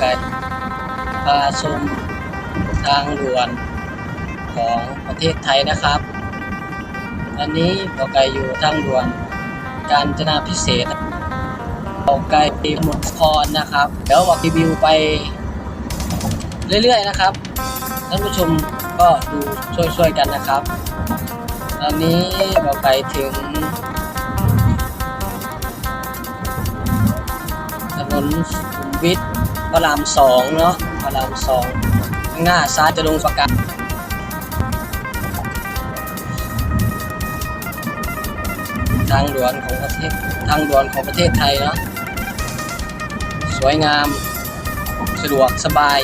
ไก่พาชมทางด่วนของประเทศไทยนะครับอันนี้บอกไก่อยู่ทางด่วนกาญจนาพิเศษกบอกไก่สมุทรสาครนนะครับ เดี๋ยวบอกรีวิวไปเรื่อยๆนะครับท่านผู้ชมก็ดูช่วยๆกันนะครับตอนนี้บอกไก่ถึงถนนสุขุมวิท พระรามสองเนาะพระรามสองข้างหน้าซ้ายจะลงประกาศทางด่วนของประเทศทางด่วนของประเทศไทยเนาะสวยงาม สะดวกสบาย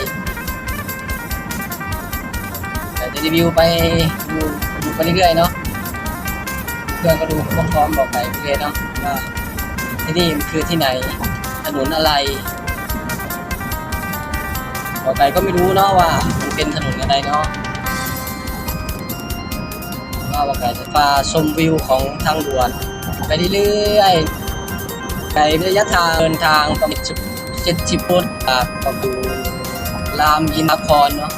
แต่จะรีวิวไปดูดูไปเรื่อยๆเนาะเพื่อนก็ดูพร้อมๆบอกไปเรื่อยเนาะว่าที่นี่มันคือที่ไหนถนนอะไร ต่อไปก็ไม่รู้เนาะว่ามันเป็นถนนอะไรเนาะว่าว่าไก่จะพาชมวิวของทางด่วน ไปเรื่อยๆไประยะทางเดินทางประมาณเจ็ดสิบจากประตูรามอินทรครเนาะ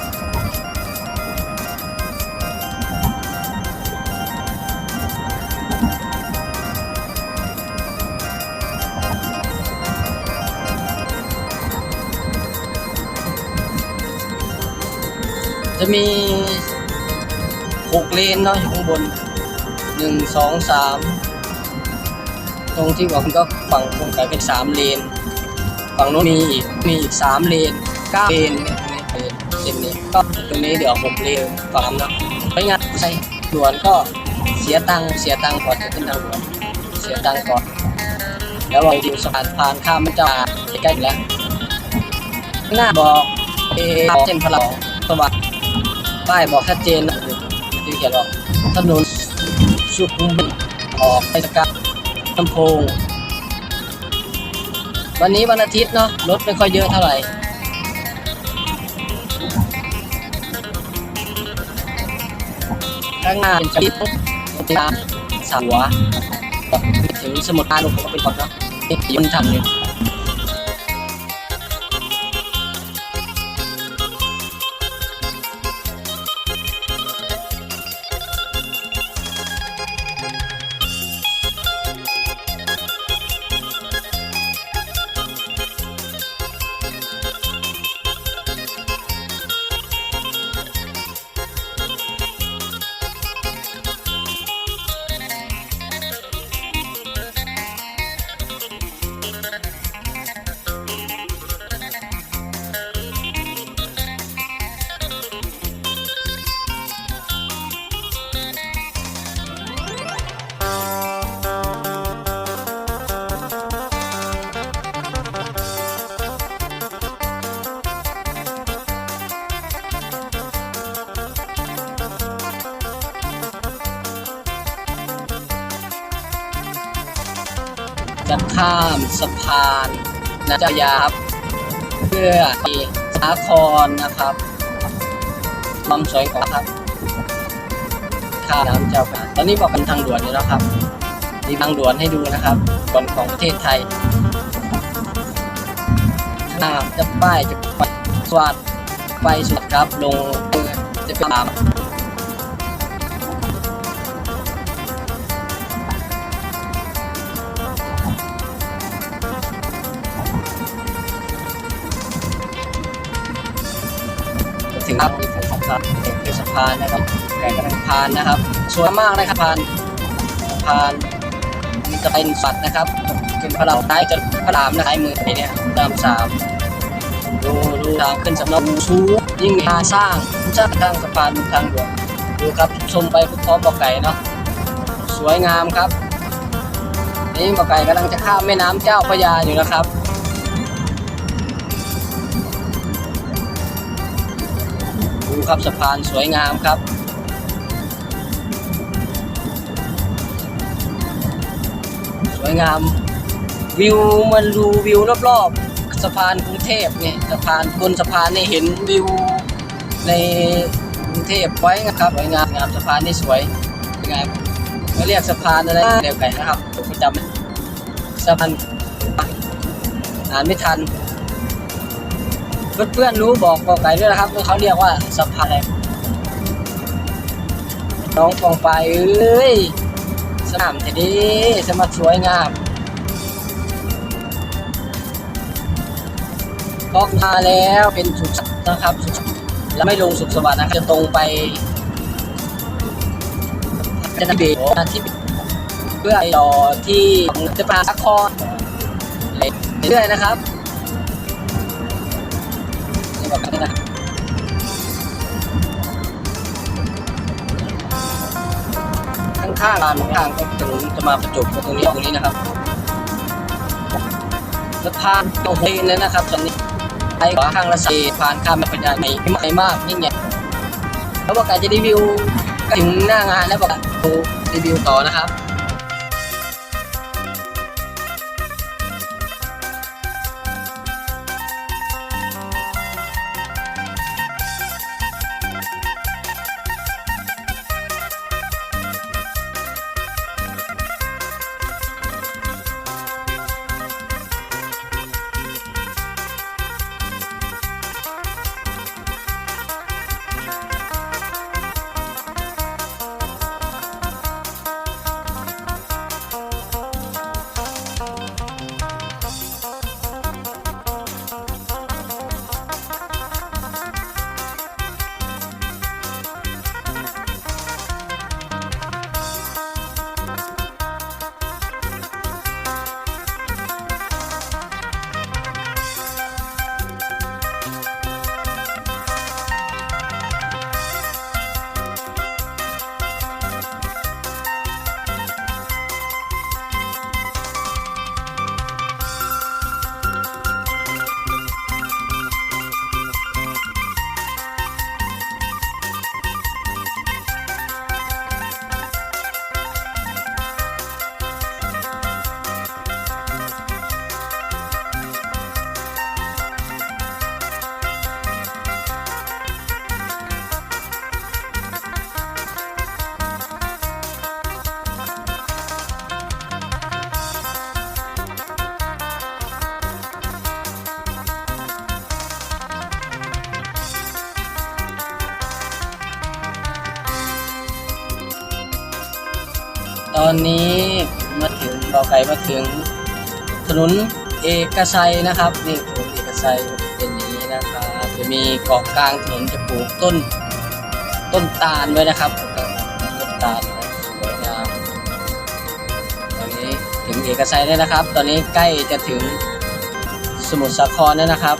จะมีหกเลนเนาะอยู่ข้างบนหนึ่งสองสามตรงที่บอกก็ฝั่งตรงไกลเป็นสามเลน ฝั่งโน้นมีอีกมีอีกสามเลนเก้าเลนเนี่ยตรงนี้เลนนี้ก็ตรงนี้เดี๋ยวหกเลนฝั่งเนาะไปงานใช่ด่วนก็เสียตังค์เสียตังค์ก่อนจะขึ้นทางด่วนเสียตังค์ก่อนแล้วเราดูสะพานผ่านข้ามมันจะใกล้ๆแล้วหน้าบอกเอเส้นพระรามสวัสดิ์ ป้ายบอกชัดเจนนะที่เขียนบอกถนนสุขุมวิทออกไปสกัดลำโพง วันนี้วันอาทิตย์เนาะรถไม่ค่อยเยอะเท่าไหร่ข้างหน้าเป็นจังหวัดตาสาหัวถึงสมุทรปราการก็เป็นก่อนเนาะนี่ยนทำอยู่ ข้ามสะพานนะเจ้ายาครับ เพื่อไปสาครนะครับความสวยของครับข้าน้ำเจ้าพระตอนนี้บอกเป็นทางด่วนอยู่แล้วครับ มีทางด่วนให้ดูนะครับด่วนของประเทศไทยข้ามจะป้ายจะไปสวัสดไปสุดครับ ลงจะเป็นตาม ถึงครับนี่คือสะพานนี่คือสะพานนะครับไก่กระดังพานนะครับสวยมากนะครับพานพานนี่จะเป็นสัตว์นะครับขึ้นพระรามซ้ายจะพระรามนะซ้ายมือไปเนี่ยพรามสามดูดูทางขึ้นสำนักสูยิ่งมีการสร้างสร้างทางสะพานทางด่วนดูครับชมไปพร้อมบอกไก่เนาะสวยงามครับนี่บอกไก่กำลังจะข้ามแม่น้ำเจ้าพระยาอยู่นะครับ ดูครับสะพานสวยงามครับ สวยงาม วิวมันดูวิวรอบๆสะพานกรุงเทพเนี่ยสะพานบนสะพานนี่เห็นวิวในกรุงเทพไว้นะครับสวยงามงามสะพานนี่สวยสวยงามเขาเรียกสะพานอะไรเดี๋ยวไก่นะครับผมจำสะพานอ่านไม่ทัน เพื่อนๆรู้บอกกอไก่ด้วยนะครับว่าเขาเรียกว่าสะพานอะไรน้องฟองไปเอ้ยสนามเทดีสมัครสวยงามออกมาแล้วเป็นสุขนะครับสุขแล้วไม่ลงสุขสวัสดิ์นะครับจะตรงไปจะนำเบรที่เพื่อต่อที่จะปาสักครเรื่อยๆนะครับ นี่บอกกันนะข้างๆร้านข้างก็ถนนจะมาประจบกับตรงนี้ตรงนี้นะครับสะพานตรงนี้เลยนะครับตอนนี้ไอ้ขวาข้างละสี่ผ่านข้ามไปได้ไม่ไม่มากนี่ไงแล้วบอกการจะรีวิวถึงหน้างานแล้วบอกดูรีวิวต่อนะครับ ตอนนี้มาถึงเบาไก่มาถึงถนนเอกชัยนะครับนี่ถนนเอกชัยเป็นอย่างนี้นะครับจะมีเกาะกลางถนนจะปลูกต้นต้นตาลไว้นะครับต้นตาลสวยงามตอนนี้ถึงเอกชัยแล้วนะครับ ตอนนี้ใกล้จะถึงสมุทรสาครแล้วนะครับ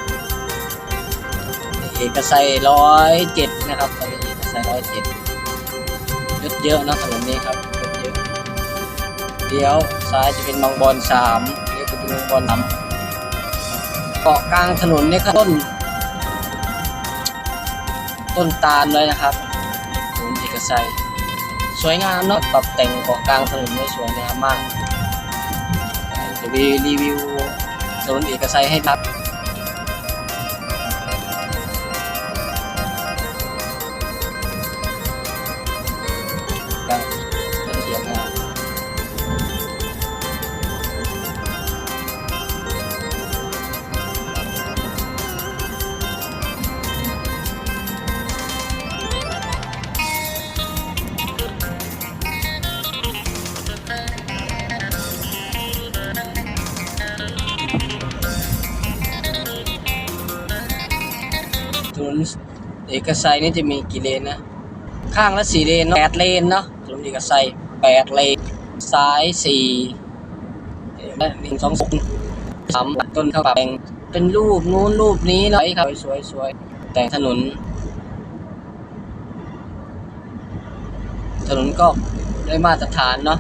เอกชัยร้อยเจ็ดนะครับตอนนี้เอกชัยร้อยเจ็ดรถเยอะนะถนนนี้ครับ เลี้ยวซ้ายจะเป็นบางบอนสามเลี้ยวจะเป็นบางบอนสามเกาะกลางถนนเนี่ยครับต้น ต้นตาลเลยนะครับถนนเอกชัยสวยงามเนาะตกแต่งเกาะกลางถนนไว้สวยงามมากจะมีรีวิวถนนเอกชัยให้ครับ เอกชัยนี่จะมีกี่เลนนะ ข้างละสี่เลนเนาะแปดเลนเนาะถนนเอกชัยแปดเลน ซ้ายสี่และหนึ่งสองสามสามต้นข้าวแปงเป็นรูปนู้นรูปนี้เนาะครับสวยสวยๆแต่งถนน ถนนก็ได้มาตรฐานเนาะ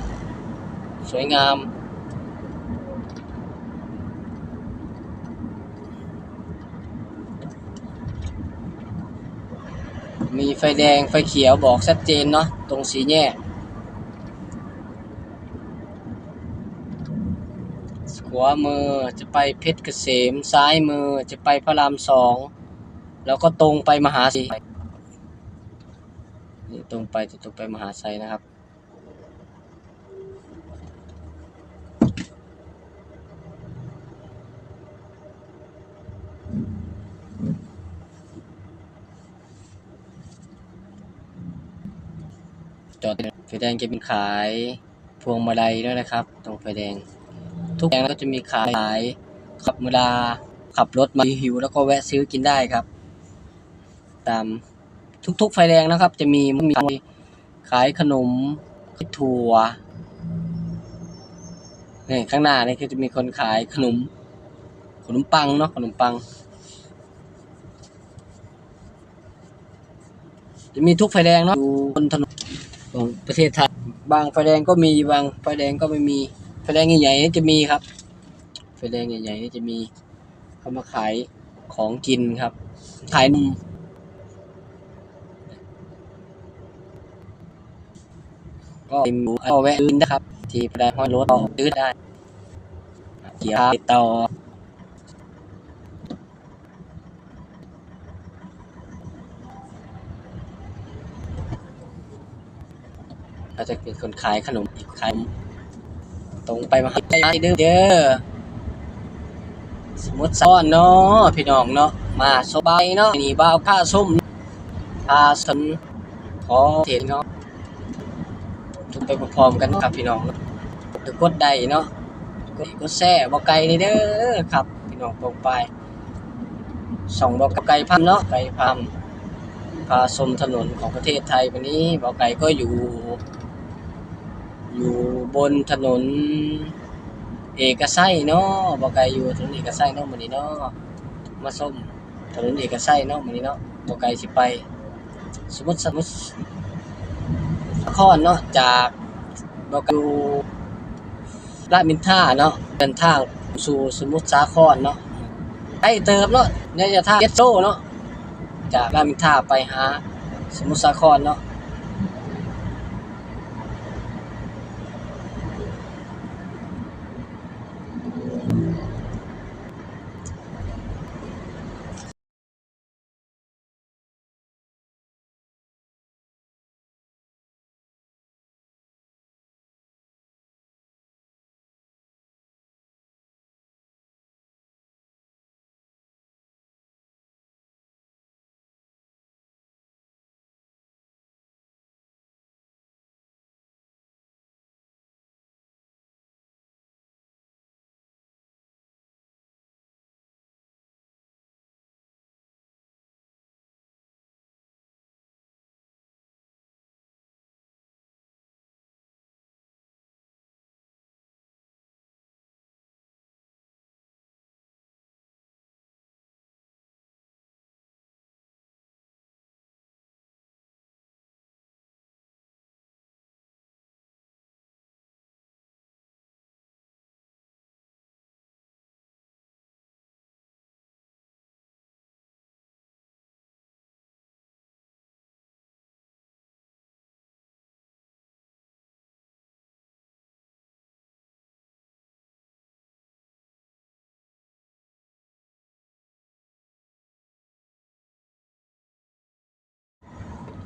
สวยงาม มี ไฟแดงไฟเขียวบอกชัดเจนเนาะตรงสีแยกขวามือจะไปเพชรเกษม ซ้ายมือจะไปพระรามสอง แล้วก็ตรงไปมหาสีนี่ตรงไปจะตรงไปมหาไซนะครับ จอดไฟแดงจะเป็นขายพวงมาลัยด้วยนะครับ ตรงไฟแดง ทุกแดงก็จะมีขายขับเวลาขับรถมาหิวแล้วก็แวะซื้อกินได้ครับ ตามทุกๆไฟแดงนะครับ จะมีมีขายขนมถั่วนี่ข้างหน้านี่ก็จะมีคนขายขนม ขนมปังเนาะขนมปัง จะมีทุกไฟแดงเนาะอยู่บนถนน ของประเทศไทย บางไฟแดงก็มีบางไฟแดงก็ไม่มี ไฟแดงใหญ่ๆนี่จะมีครับ ไฟแดงใหญ่ๆนี่จะมีเขามาขายของกินครับ ขายนมก็มีหมูเอาแวะซื้อนะครับ ที่ไฟแดงห้อยรถต่อซื้อได้เกี่ยวติดต่อ เราจะเป็นคนขายขนมอีกขายตรงไปมาให้ได้เด้อเด้อสมมติซ้อนเนาะพี่น้องเนาะมาสบายเนาะนี่บ่าวผ้าส้มผ้าสนขอเห็นเนาะทุกไปพร้อมกันครับพี่น้องเนาะจะกดได้เนาะกดกดแซ่บ่ไกลนี่เด้อครับ พี่น้องตรงไปส่องบ่ไกลพัมเนาะไกลพัมพาชมถนนของประเทศไทยวันนี้บ่ไกลก็อยู่ อยู่บนถนน เอกชัยเนาะบ่ไกลอยู่ถนนเอกชัยเนาะมื้อนี้เนาะมาส้มถนนเอกชัยเนาะมื้อนี้เนาะบ่ไกลสิไป สมมุติสมมุตินครเนาะจากบ่ไกลอยู่รามอินทราเนาะเดินทางสู่สมุทรสาครเนาะใกล้เติบเนาะเนี่ยจะท่าเจ็ดโซเนาะจากรามอินทราไปหาสมุทรสาครเนาะ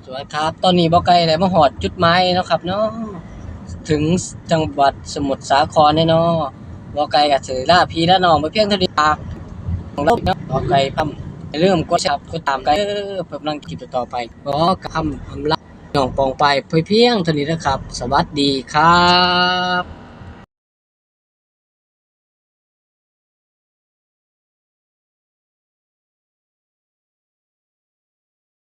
สวัสดีครับ ตอนนี้บ่ไกลแล้วมาหอดจุดหมายเนาะครับเนาะถึงจังหวัดสมุทรสาครแน่นาะบ่ไกลก็ถือลาพี่ละน้องไปเพียงเท่านี้ปากของเราเนาะบ่ไกลพำอย่าลืมกดซับกดตามไกันเด้อเพื่อกำลังคลิปต่อไปบ่กคำอำลาน้องปองไปเพียงเท่านี้นะครับ สวัสดีครับ